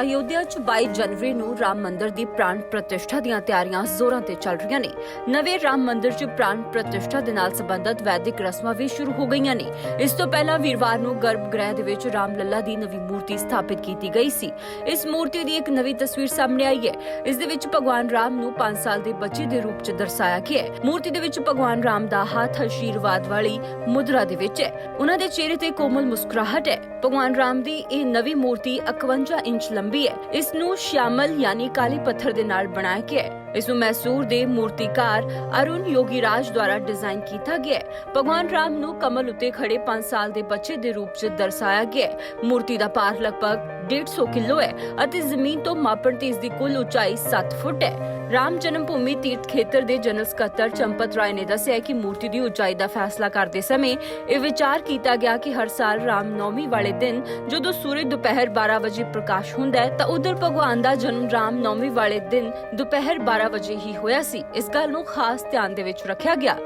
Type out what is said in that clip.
ਅਯੋਧਿਆ 'ਚ 22 ਜਨਵਰੀ ਨੂੰ ਰਾਮ ਮੰਦਿਰ ਦੀ ਪ੍ਰਾਣ ਪ੍ਰਤਿਸ਼ਠਾ ਦੀਆਂ ਤਿਆਰੀਆਂ ਜ਼ੋਰਾਂ ਤੇ ਚੱਲ ਰਹੀਆਂ ਨੇ। ਨਵੇਂ ਰਾਮ ਮੰਦਿਰ 'ਚ ਪ੍ਰਾਣ ਪ੍ਰਤਿਸ਼ਠਾ ਦੇ ਨਾਲ ਸੰਬੰਧਿਤ ਵੈਦਿਕ ਰਸਮਾਂ ਵੀ ਸ਼ੁਰੂ ਹੋ ਗਈਆਂ ਨੇ। ਇਸ ਤੋਂ ਪਹਿਲਾਂ ਵੀਰਵਾਰ ਨੂੰ ਗਰਭ ਗ੍ਰਹਿ ਦੇ ਵਿੱਚ ਰਾਮ ਲੱਲਾ ਦੀ ਨਵੀਂ ਮੂਰਤੀ ਸਥਾਪਿਤ ਕੀਤੀ ਗਈ ਸੀ। ਇਸ ਮੂਰਤੀ ਦੀ ਇੱਕ ਨਵੀਂ ਤਸਵੀਰ ਸਾਹਮਣੇ ਆਈ ਹੈ। ਇਸ ਦੇ ਵਿੱਚ ਭਗਵਾਨ ਰਾਮ ਨੂੰ 5 ਸਾਲ ਦੇ ਬੱਚੇ ਦੇ ਰੂਪ 'ਚ ਦਰਸਾਇਆ ਗਿਆ ਹੈ। ਮੂਰਤੀ ਦੇ ਵਿੱਚ ਭਗਵਾਨ ਰਾਮ ਦਾ ਹੱਥ, ਅਸ਼ੀਰਵਾਦ ਵਾਲੀ ਮੁਦਰਾ ਦੇ ਵਿੱਚ ਹੈ। ਉਹਨਾਂ ਦੇ ਚਿਹਰੇ ਤੇ ਕੋਮਲ ਮੁਸਕਰਾਹਟ ਹੈ। ਭਗਵਾਨ ਰਾਮ ਦੀ ਇਹ ਨਵੀਂ ਮੂਰਤੀ 51 ਇੰਚ ਲੰਬੀ ਹੈ। ਇਸ ਨੂੰ ਸ਼ਿਆਮਲ ਯਾਨੀ ਕਾਲੀ ਪੱਥਰ ਦੇ ਨਾਲ ਬਣਾਇਆ ਗਿਆ ਹੈ। ਇਸ ਨੂੰ ਮੈਸੂਰ ਦੇ ਮੂਰਤੀਕਾਰ ਅਰੁਣ ਯੋਗੀਰਾਜ ਦੁਆਰਾ ਡਿਜ਼ਾਈਨ ਕੀਤਾ ਗਿਆ ਹੈ। ਭਗਵਾਨ ਰਾਮ ਨੂੰ ਕਮਲ ਉੱਤੇ ਖੜੇ 5 ਸਾਲ ਦੇ ਬੱਚੇ ਦੇ ਰੂਪ 'ਚ ਦਰਸਾਇਆ ਗਿਆ ਹੈ। ਮੂਰਤੀ ਦਾ ਭਾਰ ਲਗਭਗ 150 ਕਿਲੋ ਹੈ ਅਤੇ ਜ਼ਮੀਨ ਤੋਂ ਮਾਪਣ ਤੇ ਇਸ ਦੀ ਕੁੱਲ ਉਚਾਈ 7 ਫੁੱਟ ਹੈ। ਰਾਮ ਜਨਮ ਭੂਮੀ ਤੀਰਥ ਖੇਤਰ ਦੇ ਜਨਰਲ ਸਕੱਤਰ ਚੰਪਤ ਰਾਏ ਨੇ ਦੱਸਿਆ ਕਿ ਮੂਰਤੀ ਦੀ ਉਚਾਈ ਦਾ ਫੈਸਲਾ ਕਰਦੇ ਸਮੇਂ ਇਹ ਵਿਚਾਰ ਕੀਤਾ ਗਿਆ ਕਿ ਹਰ ਸਾਲ ਰਾਮ ਨੌਮੀ ਵਾਲੇ ਦਿਨ ਜਦੋਂ ਸੂਰਜ ਦੁਪਹਿਰ 12 ਵਜੇ ਪ੍ਰਕਾਸ਼ ਹੁੰਦਾ ਹੈ, ਤਾਂ ਉਧਰ ਭਗਵਾਨ ਦਾ ਜਨਮ ਰਾਮ ਨੌਮੀ ਵਾਲੇ ਦਿਨ ਦੁਪਹਿਰ 12 ਵਜੇ ਹੀ ਹੋਇਆ ਸੀ। ਇਸ ਗੱਲ ਨੂੰ ਖਾਸ ਧਿਆਨ ਦੇ ਵਿੱਚ ਰੱਖਿਆ ਗਿਆ।